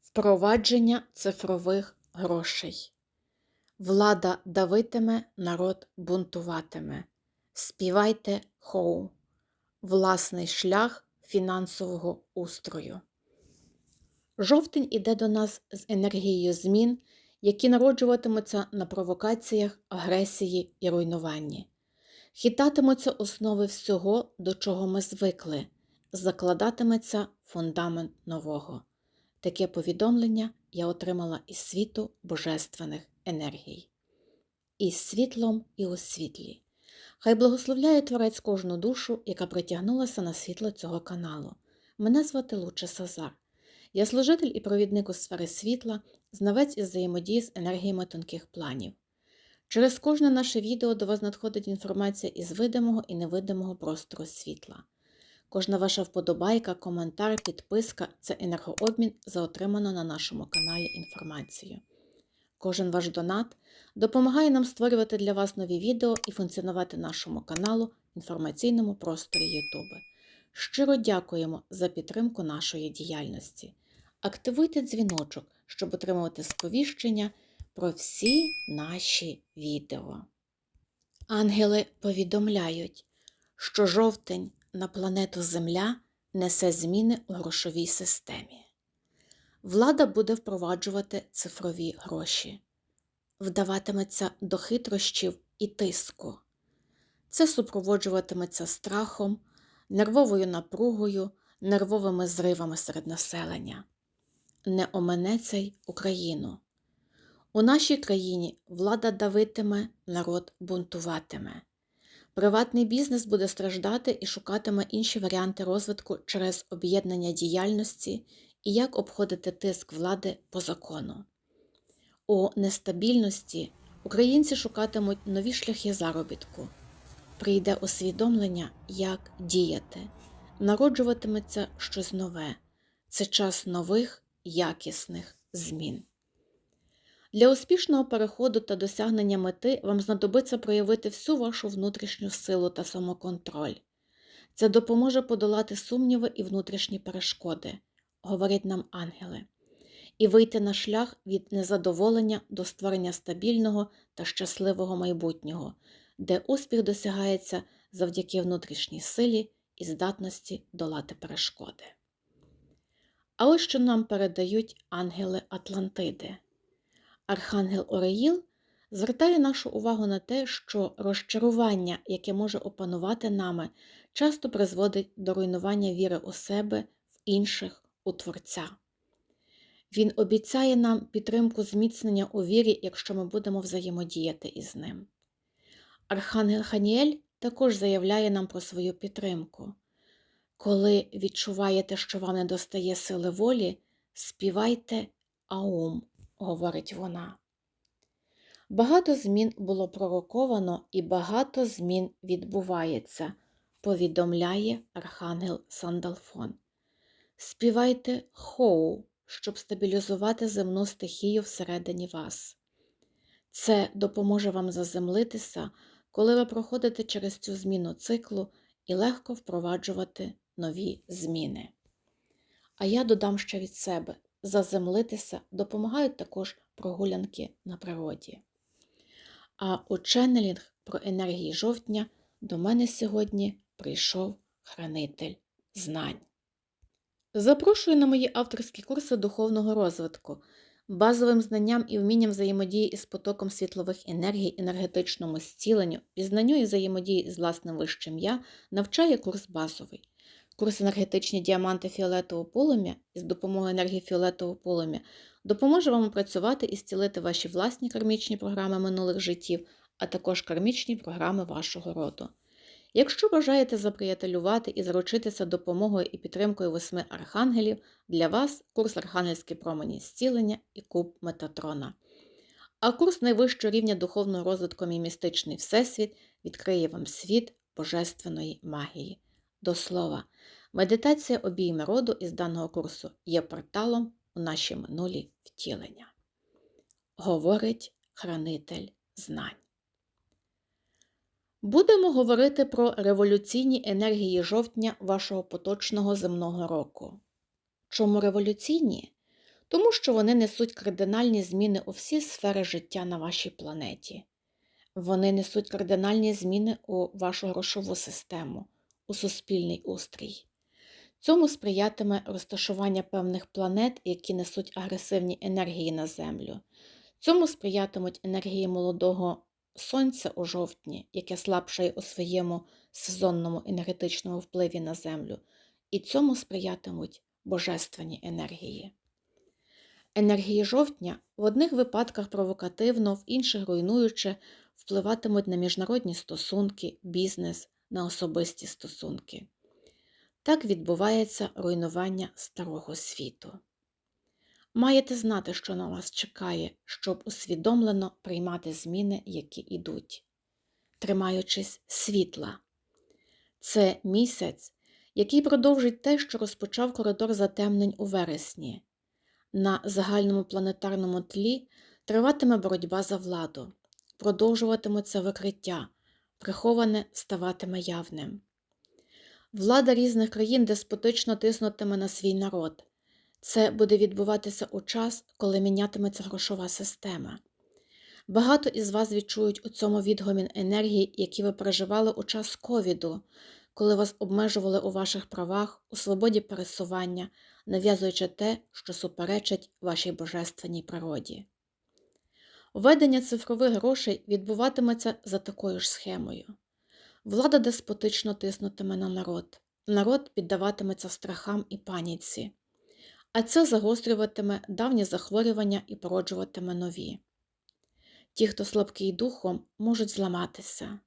Впровадження цифрових грошей. Влада давитиме, народ бунтуватиме. Співайте хоу. Власний шлях фінансового устрою. Жовтень іде до нас з енергією змін, які народжуватимуться на провокаціях, агресії і руйнуванні. Хитатимуться основи всього, до чого ми звикли, закладатиметься фундамент нового. Таке повідомлення я отримала із світу божественних енергій. Із світлом і у світлі. Хай благословляє Творець кожну душу, яка притягнулася на світло цього каналу. Мене звати Луче Сазар. Я служитель і провідник у сфери світла, знавець із взаємодії з енергіями тонких планів. Через кожне наше відео до вас надходить інформація із видимого і невидимого простору світла. Кожна ваша вподобайка, коментар, підписка це енергообмін за отриману на нашому каналі інформацію. Кожен ваш донат допомагає нам створювати для вас нові відео і функціонувати нашому каналу інформаційному просторі YouTube. Щиро дякуємо за підтримку нашої діяльності. Активуйте дзвіночок, щоб отримувати сповіщення про всі наші відео. Ангели повідомляють, що жовтень на планету Земля несе зміни у грошовій системі. Влада буде впроваджувати цифрові гроші, вдаватиметься до хитрощів і тиску. Це супроводжуватиметься страхом, нервовою напругою, нервовими зривами серед населення. Не омине цей Україну. У нашій країні влада давитиме, народ бунтуватиме. Приватний бізнес буде страждати і шукатиме інші варіанти розвитку через об'єднання діяльності і як обходити тиск влади по закону. У нестабільності українці шукатимуть нові шляхи заробітку. Прийде усвідомлення, як діяти, народжуватиметься щось нове. Це час нових якісних змін. Для успішного переходу та досягнення мети вам знадобиться проявити всю вашу внутрішню силу та самоконтроль. Це допоможе подолати сумніви і внутрішні перешкоди, говорять нам ангели, і вийти на шлях від незадоволення до створення стабільного та щасливого майбутнього, де успіх досягається завдяки внутрішній силі і здатності долати перешкоди. А ось що нам передають ангели Атлантиди. Архангел Ореїл звертає нашу увагу на те, що розчарування, яке може опанувати нами, часто призводить до руйнування віри у себе, в інших, у Творця. Він обіцяє нам підтримку зміцнення у вірі, якщо ми будемо взаємодіяти із ним. Архангел Ханіель також заявляє нам про свою підтримку. Коли відчуваєте, що вам не достає сили волі, співайте Аум говорить вона. Багато змін було пророковано і багато змін відбувається, повідомляє Архангел Сандалфон. Співайте хоу, щоб стабілізувати земну стихію всередині вас. Це допоможе вам заземлитися, коли ви проходите через цю зміну циклу і легко впроваджувати нові зміни. А я додам ще від себе заземлитися допомагають також прогулянки на природі. А у ченнелінг про енергії жовтня до мене сьогодні прийшов хранитель знань. Запрошую на мої авторські курси духовного розвитку, базовим знанням і вмінням взаємодії із потоком світлових енергій, енергетичному зціленню, пізнанню і взаємодії з власним вищим я навчає курс базовий. Курс енергетичні діаманти фіолетового полум'я із допомогою енергії фіолетового полум'я допоможе вам опрацювати і зцілити ваші власні кармічні програми минулих життів, а також кармічні програми вашого роду. Якщо бажаєте заприятелювати і заручитися допомогою і підтримкою восьми архангелів, для вас курс Архангельські промені зцілення і куб Метатрона. А курс найвищого рівня духовного розвитку «Мій містичний Всесвіт відкриє вам світ божественної магії. До слова, медитація обійми роду із даного курсу є порталом у наші минулі втілення. Говорить хранитель знань. Будемо говорити про революційні енергії жовтня вашого поточного земного року. Чому революційні? Тому що вони несуть кардинальні зміни у всі сфери життя на вашій планеті. Вони несуть кардинальні зміни у вашу грошову систему, у суспільний устрій. Цьому сприятиме розташування певних планет, які несуть агресивні енергії на Землю. Цьому сприятимуть енергії молодого Сонця у жовтні, яке слабшає у своєму сезонному енергетичному впливі на Землю, і цьому сприятимуть божественні енергії. Енергії жовтня в одних випадках провокативно, в інших руйнуюче впливатимуть на міжнародні стосунки, бізнес, на особисті стосунки. Так відбувається руйнування старого світу. Маєте знати, що на вас чекає, щоб усвідомлено приймати зміни, які йдуть, тримаючись світла. Це місяць, який продовжить те, що розпочав коридор затемнень у вересні. На загальному планетарному тлі триватиме боротьба за владу, продовжуватимуться викриття, приховане ставатиме явним. Влада різних країн деспотично тиснутиме на свій народ. Це буде відбуватися у час, коли мінятиметься грошова система. Багато із вас відчують у цьому відгомін енергії, які ви переживали у час ковіду, коли вас обмежували у ваших правах, у свободі пересування, нав'язуючи те, що суперечить вашій божественній природі. Введення цифрових грошей відбуватиметься за такою ж схемою. Влада деспотично тиснутиме на народ, народ піддаватиметься страхам і паніці, а це загострюватиме давні захворювання і породжуватиме нові. Ті, хто слабкий духом, можуть зламатися,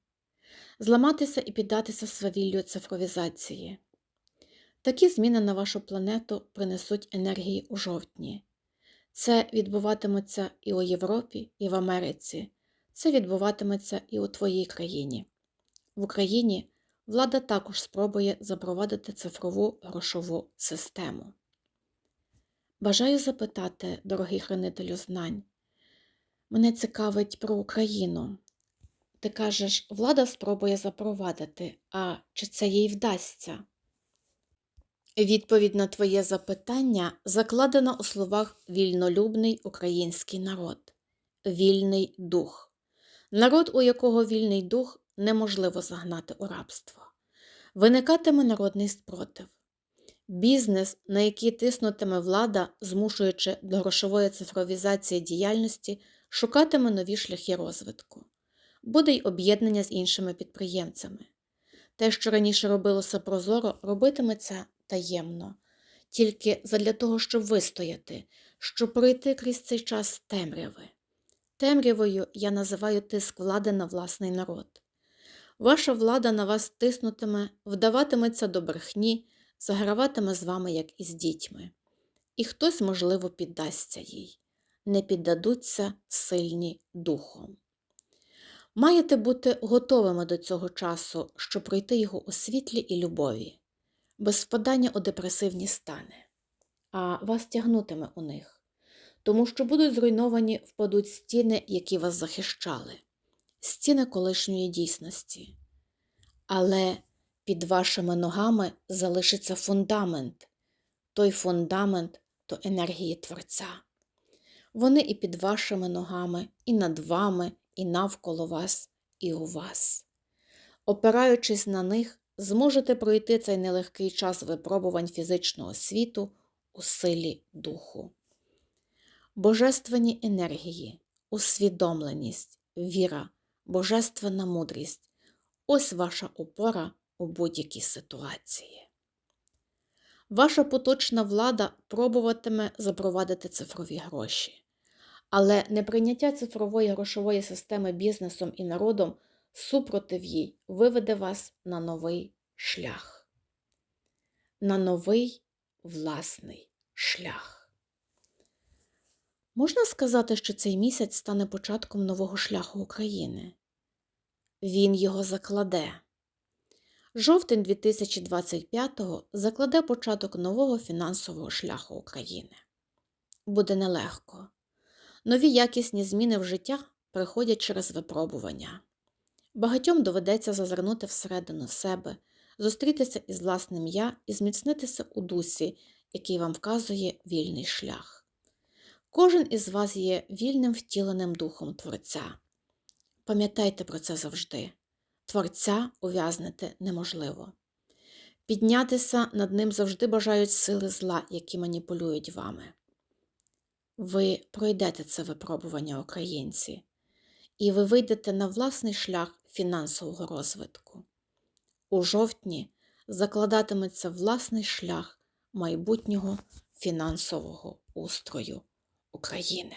зламатися і піддатися свавіллю цифровізації. Такі зміни на вашу планету принесуть енергії у жовтні. Це відбуватиметься і у Європі, і в Америці. Це відбуватиметься і у твоїй країні. В Україні влада також спробує запровадити цифрову грошову систему. Бажаю запитати, дорогий хранителю знань, мене цікавить про Україну. Ти кажеш, влада спробує запровадити, а чи це їй вдасться? Відповідь на твоє запитання закладена у словах вільнолюбний український народ, вільний дух, народ, у якого вільний дух неможливо загнати у рабство. Виникатиме народний спротив. Бізнес, на який тиснутиме влада, змушуючи до грошової цифровізації діяльності, шукатиме нові шляхи розвитку. Буде й об'єднання з іншими підприємцями. Те, що раніше робилося прозоро, робитиметься таємно, тільки задля того, щоб вистояти, щоб пройти крізь цей час темряви. Темрявою я називаю тиск влади на власний народ. Ваша влада на вас тиснутиме, вдаватиметься до брехні, заграватиме з вами, як із дітьми. І хтось, можливо, піддасться їй, не піддадуться сильні духом. Маєте бути готовими до цього часу, щоб пройти його у світлі і любові, без впадання у депресивні стани, а вас тягнутиме у них, тому що будуть зруйновані впадуть стіни, які вас захищали, стіни колишньої дійсності. Але під вашими ногами залишиться фундамент, той фундамент то енергії Творця. Вони і під вашими ногами, і над вами, і навколо вас, і у вас. Опираючись на них, зможете пройти цей нелегкий час випробувань фізичного світу у силі духу. Божественні енергії, усвідомленість, віра, божественна мудрість ось ваша опора у будь-якій ситуації. Ваша поточна влада пробуватиме запровадити цифрові гроші, але неприйняття цифрової грошової системи бізнесом і народом супротив їй виведе вас на новий шлях, на новий власний шлях. Можна сказати, що цей місяць стане початком нового шляху України. Він його закладе. Жовтень 2025-го закладе початок нового фінансового шляху України. Буде нелегко. Нові якісні зміни в життя приходять через випробування. Багатьом доведеться зазирнути всередину себе, зустрітися із власним я і зміцнитися у дусі, який вам вказує вільний шлях. Кожен із вас є вільним втіленим духом Творця. Пам'ятайте про це завжди. Творця ув'язнити неможливо. Піднятися над ним завжди бажають сили зла, які маніпулюють вами. Ви пройдете це випробування, українці, і ви вийдете на власний шлях фінансового розвитку. У жовтні закладатиметься власний шлях майбутнього фінансового устрою України.